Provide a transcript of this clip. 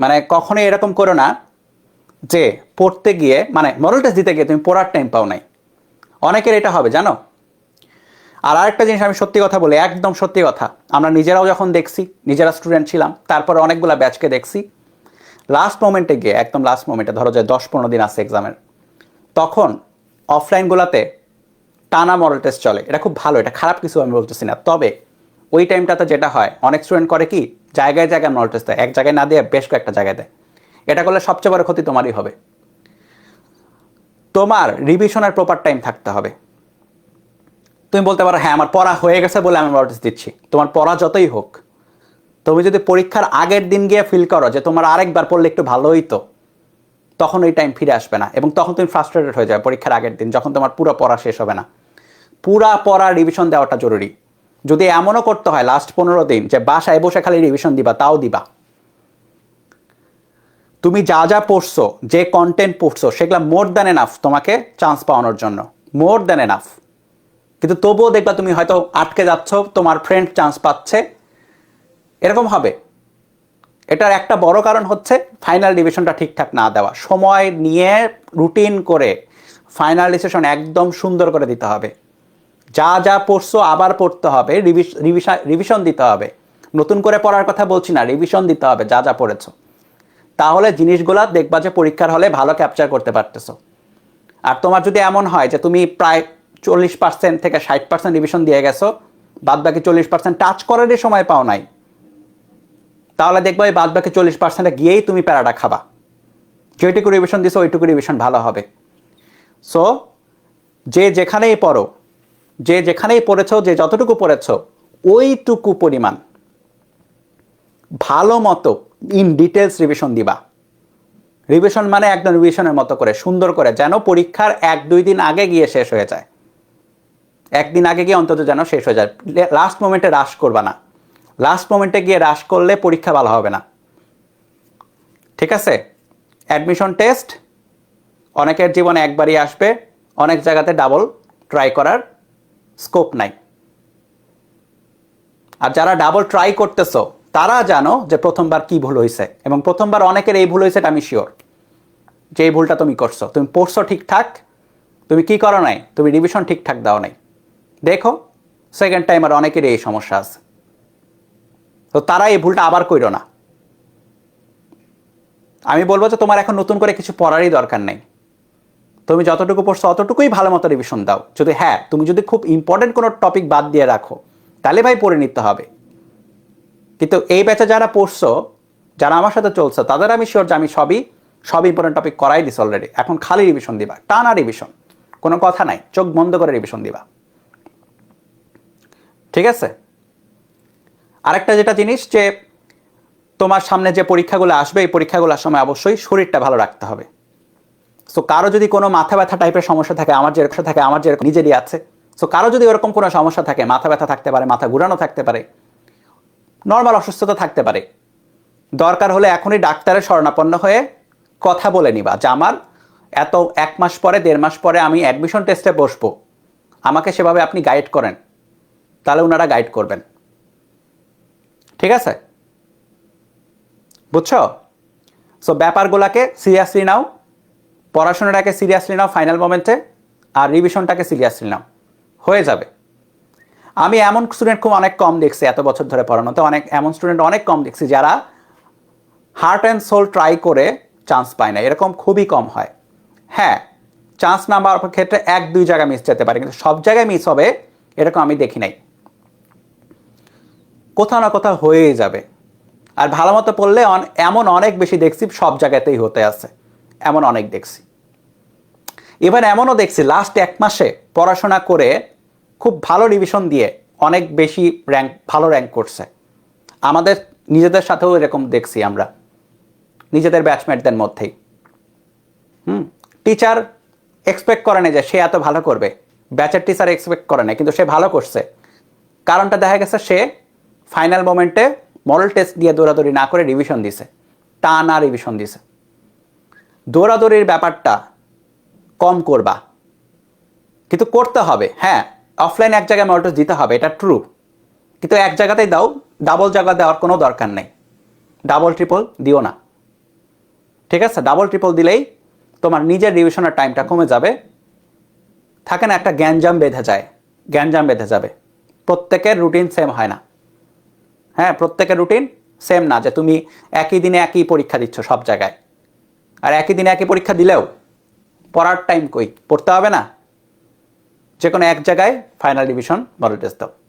মানে কখনোই এরকম করো না যে পড়তে গিয়ে মানে মডেল টেস্ট দিতে গিয়ে তুমি পড়ার টাইম পাও নাই। অনেকের এটা হবে, জানো? আর আরেকটা জিনিস আমি সত্যি কথা বলি, একদম সত্যি কথা। আমরা নিজেরাও যখন দেখছি, নিজেরা স্টুডেন্ট ছিলাম, তারপরে অনেকগুলো ব্যাচকে দেখছি। লাস্ট মোমেন্টে গিয়ে, একদম লাস্ট মোমেন্টে ধরো যে দশ পনেরো দিন আছে এক্সামের তখন অফলাইনগুলোতে টানা মডেল টেস্ট চলে। এটা খুব ভালো, এটা খারাপ কিছু আমি বলতেছি না। তবে ওই টাইমটাতে যেটা হয়, অনেক স্টুডেন্ট করে কি জায়গায় জায়গায় মডেল টেস্ট দেয়, এক জায়গায় না দিয়ে বেশ কয়েকটা জায়গায় দেয়। এটা করলে সবচেয়ে বড় ক্ষতি তোমারই হবে। তোমার রিভিশনের প্রপার টাইম থাকতে হবে। তুমি বলতে পারো হ্যাঁ আমার পড়া হয়ে গেছে বলে আমি টেস্ট দিচ্ছি। তোমার পড়া যতই হোক, তুমি যদি পরীক্ষার আগের দিন গিয়ে ফিল করো যে তোমার আরেকবার পড়লে একটু ভালো হইতো তখন ওই টাইম ফিরে আসবে না। এবং তখন তুমি ফ্রাস্ট্রেটেড হয়ে যাবে পরীক্ষার আগের দিন, যখন তোমার পুরো পড়া শেষ হবে না। পুরা পড়া রিভিশন দেওয়াটা জরুরি। যদি এমনও করতে হয় লাস্ট পনেরো দিন যে বাসায় বসে খালি রিভিশন দিবা, তাও দিবা। তুমি যা যা পড়ছো, যে কন্টেন্ট পড়ছো, সেগুলো মোর দ্যান এনাফ তোমাকে চান্স পাওয়ানোর জন্য। মোর দ্যান এনাফ কিন্তু তবুও দেখবা তুমি হয়তো আটকে যাচ্ছ, তোমার ফ্রেন্ড চান্স পাচ্ছে। এরকম হবে। এটার একটা বড় কারণ হচ্ছে ফাইনাল ডিভিশনটা ঠিকঠাক না দেওয়া। সময় নিয়ে রুটিন করে ফাইনাল ডিসিশন একদম সুন্দর করে দিতে হবে। যা যা পড়ছো আবার পড়তে হবে রিভিশন দিতে হবে। নতুন করে পড়ার কথা বলছি না, রিভিশন দিতে হবে যা যা পড়েছো। তাহলে জিনিসগুলা দেখবা যে পরীক্ষার হলে ভালো ক্যাপচার করতে পারতেছো। আর তোমার যদি এমন হয় যে তুমি প্রায় চল্লিশ পার্সেন্ট থেকে ষাট পার্সেন্ট রিভিশন দিয়ে গেছো বাদ বাকি চল্লিশ পার্সেন্ট টাচ করারই সময় পাও নাই, তাহলে দেখব এই বাদ বাকি চল্লিশ পার্সেন্টে গিয়েই তুমি প্যারাটা খাবা। যেটুকু রিভিশন দিছো, ওইটুকু রিভিশন ভালো হবে। সো যে যেখানেই পড়ো যে যেখানেই পড়েছো, যে যতটুকু পড়েছ, ওইটুকু পরিমাণ। ভালো মতো ইন ডিটেলস রিভিশন দিবা। রিভিশন মানে একদম রিভিশনের মতো করে, সুন্দর করে, যেন পরীক্ষার এক, দুই দিন আগে গিয়ে শেষ হয়ে যায়। একদিন আগে গিয়ে অন্তত যেন শেষ হয়ে যায়। লাস্ট মোমেন্টে রাশ করবা না। লাস্ট মোমেন্টে গিয়ে রাশ করলে পরীক্ষা ভালো হবে না। ঠিক আছে? অ্যাডমিশন টেস্ট অনেকের জীবনে একবারই আসবে, অনেক জায়গাতে ডাবল ট্রাই করার স্কোপ নাই। আর যারা ডাবল ট্রাই করতেছো, তারা জানো যে প্রথমবার কি ভুল হয়েছে এবং প্রথমবার অনেকের এই ভুল হয়েছে আমি শিওর যে এই ভুলটা তুমি করছ, তুমি পড়ছো ঠিকঠাক, তুমি কি করো নাই, তুমি রিভিশন ঠিকঠাক দাও নাই। দেখো সেকেন্ড টাইম আর অনেকের এই সমস্যা আছে। তো তারা এই ভুলটা আবার কইরো না। আমি বলব যে তোমার এখন নতুন করে কিছু পড়ারই দরকার নেই। তুমি যতটুকু পড়ছো, অতটুকুই ভালো মতো রিভিশন দাও। যদি হ্যাঁ তুমি যদি খুব ইম্পর্টেন্ট কোনো টপিক বাদ দিয়ে রাখো, তাহলে ভাই পড়ে নিতে হবে। কিন্তু এই ব্যাচে যারা পড়ছো, যারা আমার সাথে চলছে, তাদের আমি শিওর যে আমি সবই সব ইম্পর্টেন্ট টপিক করাই দিস অলরেডি এখন খালি রিভিশন দিবা, টানা রিভিশন কোনো কথা নাই, চোখ বন্ধ করে রিভিশন দিবা। ঠিক আছে? আরেকটা যেটা জিনিস যে, তোমার সামনে যে পরীক্ষাগুলো আসবে, এই পরীক্ষাগুলোর সময় অবশ্যই শরীরটা ভালো রাখতে হবে। সো কারও যদি কোনো মাথা ব্যথা টাইপের সমস্যা থাকে, আমার যেরকম থাকে, আমার যেরকম নিজেরই আছে। সো কারও যদি ওরকম কোনো সমস্যা থাকে, মাথা ব্যথা থাকতে পারে, মাথা ঘুরানো থাকতে পারে নর্মাল অসুস্থতা থাকতে পারে। দরকার হলে এখনই ডাক্তারের শরণাপন্ন হয়ে কথা বলে নিবা যে, আমার এত এক মাস পরে, দেড় মাস পরে আমি অ্যাডমিশন টেস্টে বসবো। আমাকে সেভাবে আপনি গাইড করেন। তাহলে ওনারা গাইড করবেন। ঠিক আছে? বুঝছ? সো ব্যাপারগুলোকে সিরিয়াসলি নাও। পড়াশোনাটাকে সিরিয়াসলি নাও ফাইনাল মোমেন্টে আর রিভিশনটাকে সিরিয়াসলি নাও। হয়ে যাবে। আমি এমন স্টুডেন্ট খুব অনেক কম দেখছি এত বছর ধরে পড়ানোতে, অনেক, এমন স্টুডেন্ট অনেক কম দেখছি যারা হার্ট অ্যান্ড সোল ট্রাই করে চান্স পায় না। এরকম খুবই কম হয়। হ্যাঁ চান্স না পাওয়ার ক্ষেত্রে এক, দুই জায়গায় মিস যেতে পারে, কিন্তু সব জায়গায় মিস হবে, এরকম আমি দেখি নাই। কোথাও না কোথাও হয়েই যাবে। আর ভালো মতো পড়লে এমন অনেক বেশি দেখছি সব জায়গাতেই হতে আছে। এমন অনেক দেখছি। এবার এমনও দেখছি লাস্ট এক মাসে পড়াশোনা করে খুব ভালো রিভিশন দিয়ে অনেক বেশি র্যাঙ্ক ভালো র্যাঙ্ক করছে। আমাদের নিজেদের সাথেও এরকম দেখছি আমরা, নিজেদের ব্যাচমেটদের মধ্যেই। হুম টিচার এক্সপেক্ট করে না যে সে এত ভালো করবে। ব্যাচের টিচার এক্সপেক্ট করে না কিন্তু সে ভালো করছে। কারণটা দেখা গেছে সে ফাইনাল মোমেন্টে মডেল টেস্ট দিয়ে দৌড়াদৌড়ি না করে রিভিশন দিছে। টানা রিভিশন দিছে। দৌড়াদৌড়ির ব্যাপারটা কম করবা। কিন্তু করতে হবে। হ্যাঁ অফলাইন এক জায়গায় মডেল দিতে হবে, এটা ট্রু কিন্তু এক জায়গাতেই দাও ডাবল জায়গা দেওয়ার কোনো দরকার নেই। ডাবল ট্রিপল দিও না। ঠিক আছে? ডাবল ট্রিপল দিলেই তোমার নিজের রিভিশনের টাইমটা কমে যাবে। থাকে না, একটা গ্যাঞ্জাম বেঁধে যায়। গ্যাঞ্জাম বেঁধে যাবে। প্রত্যেকের রুটিন সেম হয় না। হ্যাঁ প্রত্যেকের রুটিন সেম না যে তুমি একই দিনে একই পরীক্ষা দিচ্ছ সব জায়গায়। আর একই দিনে একই পরীক্ষা দিলেও পড়ার টাইম কই? পড়তে হবে না? যে কোনো এক জায়গায় ফাইনাল ডিভিশন মডেল টেস্ট দাও।